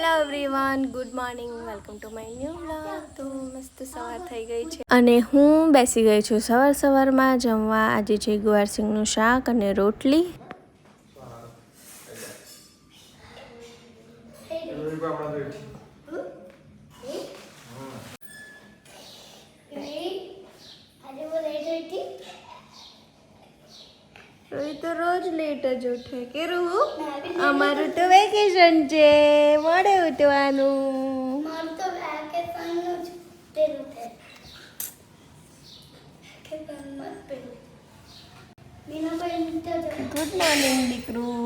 Hello everyone good morning welcome to my new vlog તો મસ્ત સવાર થઈ ગઈ છે. અને હું બેસી ગઈ છું સવાર સવારમાં જમવા. આજે છે ગુવાર સિંગનું શાક અને રોટલી. રોહિત તો રોજ લેટ જ ઉઠે. કે રૂ અમારું તો વેકેશન છે. મળે ઉઠવાનું. ગુડ મોર્નિંગ વેકેશનનું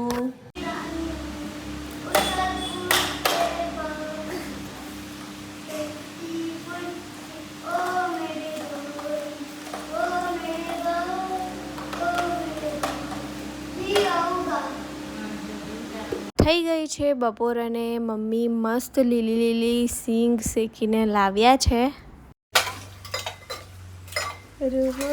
થઈ ગઈ છે. બપોર અને મમ્મી મસ્ત લીલી લીલી સિંગ શેકીને લાવ્યા છે. રૂહુ.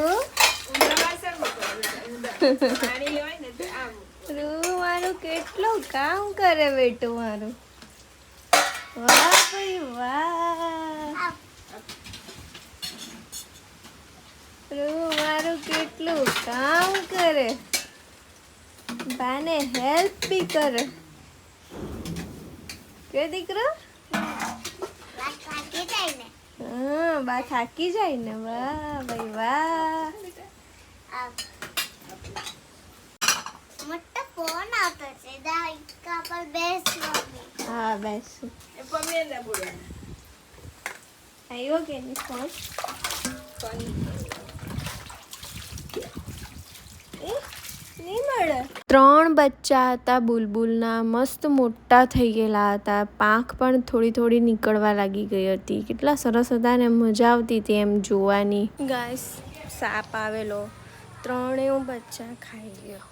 મારું કેટલું કામ કરે બેટું વાહ વાહ. રૂહુ, મારું કેટલું કામ કરે? બાને હેલ્પ બી કરે. કે દીકરો? હા બા થાકી જાય ને. વાહ ભાઈ વાહ. મોટો ફોન આવતો છે. દા પર બેસ હા બેસું. આવ્યો કે નહીં ફોન નહીં મળે ત્રણ બચ્ચા હતા, બુલબુલના, મસ્ત મોટા થઈ ગયેલા હતા. પાંખ પણ થોડી થોડી નીકળવા લાગી ગઈ હતી. કેટલા સરસ હતા ને મજા આવતી હતી એમ જોવાની. ગાય સાપ આવેલો. ત્રણેય બચ્ચા ખાઈ ગયો.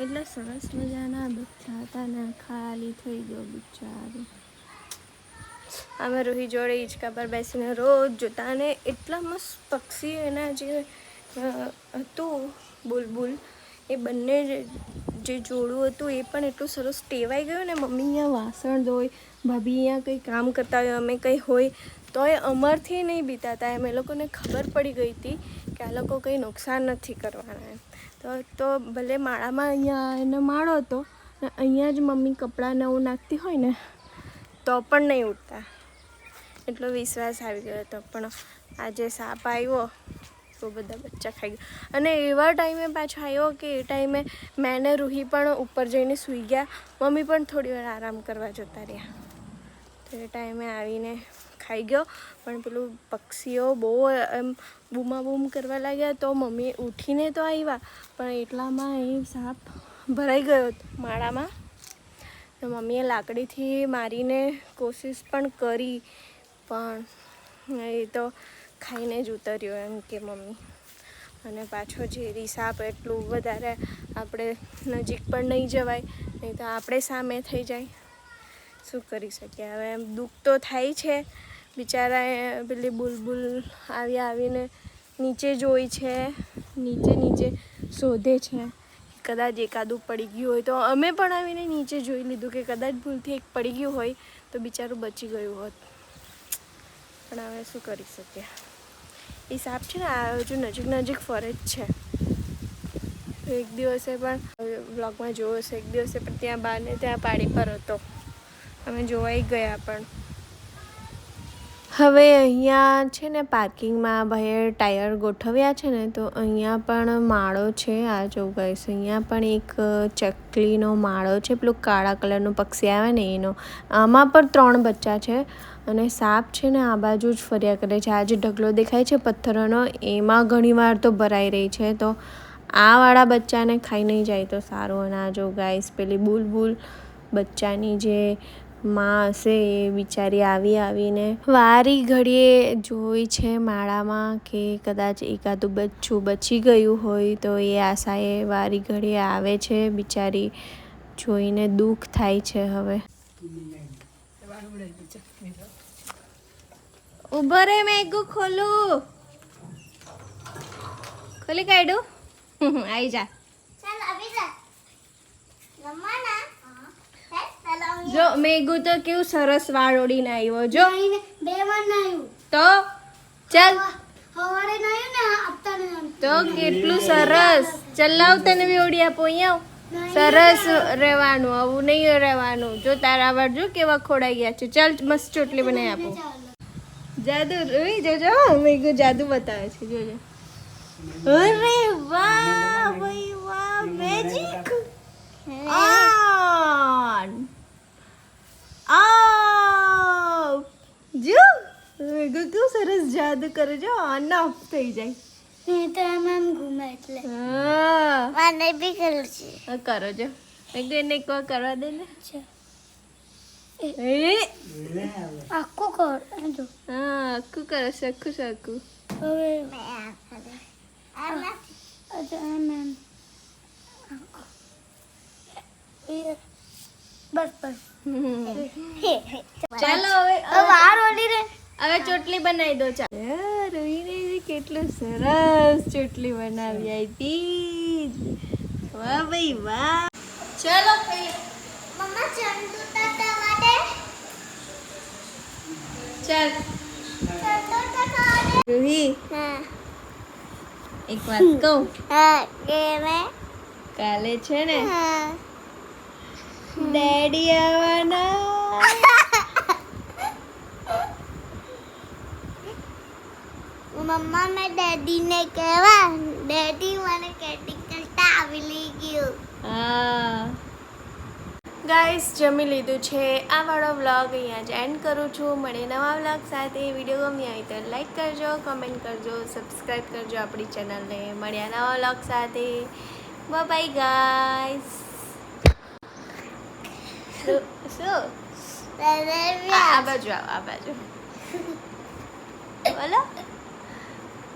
એટલા સરસ મજાના બચ્ચા હતા ને, ખાલી થઈ ગયો બિચારો અમે રોહી જોડે હિંચકા પર બેસીને રોજ જોતા અને એટલા મસ્ત પક્ષી એના જે હતું, બુલબુલ. એ બંને જે- જોડું હતું એ પણ એટલું સરસ ટેવાઈ ગયું ને મમ્મી અહીંયા વાસણ ધોય ભાભી અહીંયા કંઈ કામ કરતા હોય, અમે કંઈ હોય તો એ અમરથી નહીં બીતાતા. એમ એ લોકોને ખબર પડી ગઈ હતી કે આ લોકો કંઈ નુકસાન નથી કરવાના એમ. તો તો ભલે માળામાં અહીંયા એનો માળો હતો, ને અહીંયા જ મમ્મી કપડાં નવું નાખતી હોય ને, તો પણ નહીં ઉઠતા એટલો વિશ્વાસ આવી ગયો હતો. પણ આજે સાપ આવ્યો તો બધા બચ્ચા ખાઈ ગયા. અને એવા ટાઈમે પાછો આવ્યો કે એ ટાઈમે મેં ને રૂહી પણ ઉપર જઈને સૂઈ ગયા. મમ્મી પણ થોડી વાર આરામ કરવા જતા રહ્યા. તો એ ટાઈમે આવીને ખાઈ ગયો. પણ પેલું પક્ષીઓ બહુ એમ બૂમા બૂમ કરવા લાગ્યા તો મમ્મી ઉઠીને તો આવ્યા પણ એટલામાં એ સાપ ભરાઈ ગયો માળામાં. તો મમ્મીએ લાકડીથી મારીને કોશિશ પણ કરી, પણ એ તો ખાઈને જ ઉતર્યો એમ કે મમ્મી. અને પાછો ઝેરી સાપ એટલું વધારે આપણે નજીક પણ નહીં જવાય, નહીં તો આપણે સામે થઈ જાય. શું કરી શકીએ? હવે એમ દુઃખ તો થાય છે. બિચારા પેલી બુલબુલ આવી આવીને નીચે જોઈ છે, નીચે નીચે શોધે છે. કદાચ એકાદું પડી ગયું હોય તો અમે પણ આવીને નીચે જોઈ લીધું કે કદાચ ભૂલથી એક પડી ગયું હોય તો બિચારું બચી ગયું હોત. પણ હવે શું કરી શકીએ? એ સાપ છે ને, આ હજુ નજીક નજીક ફરે જ છે. એક દિવસે પણ બ્લોગમાં જોયો હશે એક દિવસે પણ ત્યાં બહારને ત્યાં પાડી પર હતો. અમે જોવાઈ ગયા પણ. હવે અહીંયા છે ને પાર્કિંગમાં ભાઈએ ટાયર ગોઠવ્યા છે ને, તો અહીંયા પણ માળો છે, આ જોવું ગઈશ અહીંયા પણ એક ચકલીનો માળો છે, પેલું કાળા કલરનું પક્ષી આવે ને એનો. આમાં પણ ત્રણ બચ્ચા છે અને સાપ છે ને આ બાજુ જ ફર્યા કરે છે. આ જે ઢગલો દેખાય છે પથ્થરોનો, એમાં ઘણીવાર તો ભરાઈ રહી છે. તો આ વાળા બચ્ચાને ખાઈ નહીં જાય તો સારું. અને આ જો ગાઈસ પેલી બુલબુલ બચ્ચાની જે માં હશે એ બિચારી આવી આવીને વારી ઘડીએ જોઈ છે માળામાં કે કદાચ એકાદું બચ્ચું બચી ગયું હોય તો એ આશાએ વારી ઘડીએ આવે છે. બિચારી જોઈને દુઃખ થાય છે હવે. ઊભો રે મેગુ, ખોલું. ખોલી કાઢું. આવી આવી જા. રમવાના? જો મેઘુ તો કેવું સરસ વાળ ઓડીને આવ્યો જો. બે વાર નાયું તો ચાલ. હવારે નાયું ને આપતાને તો કેટલું સરસ. ચલાવ તને બી ઓડી આપો અહીંયા સરસ રહેવાનું આવું નહીં રહેવાનું. જો તારા વાળ જો કેવા ખોડાઈ ગયા છે. ચાલ મસ્ત ચોટલી બનાવી આપો. જાદુ રોઈ જોજો મેઘુ જાદુ બતાવે છે જોજો. અરે વાહ ભાઈ વાહ મેજિક ઓન ઓફ જો મેઘુ કેવું સરસ કરજો ઓફ થઈ જાય. નહીં તો એમ એમ ઘૂમે એટલે. હા. મને બી કરું છે. કરો જો. એક એને એક વાર કરવા દે ને. એ. આખું કર જો હા આખું કરો સખું સખું હવે બસ બસ. ચાલો હવે હવે વાર ઓલી રે. હવે ચોટલી બનાવી દો ચાલો. રોહીને કેટલું સરસ ચોટલી બનાવી આપી. વાહ ભાઈ વાહ. ચલો મમ્મા ચંદુ તાતા વાડે ચાલ. ચંદુ તાતા વાડે રોહી હા. એક વાત કહું? હા કે મે કાલે છે ને? ડેડી આવવાના. મમ્મા મેં ડેડીને કહેવા ડેડી મને કેટિકલ આવી લઈ ગયું. હા. ગાઈસ જમી લીધું છે. આ મારો વ્લોગ અહીંયા જ એન્ડ કરું છું. મળે નવા વ્લોગ સાથે. વીડિયો ગમી આવી તો લાઈક કરજો કમેન્ટ કરજો સબસ્ક્રાઈબ કરજો આપણી ચેનલને મળ્યા નવા વ્લોગ સાથે. બાય ગાઈસ શું? આ બાજુ આવો આ બાજુ. બોલો.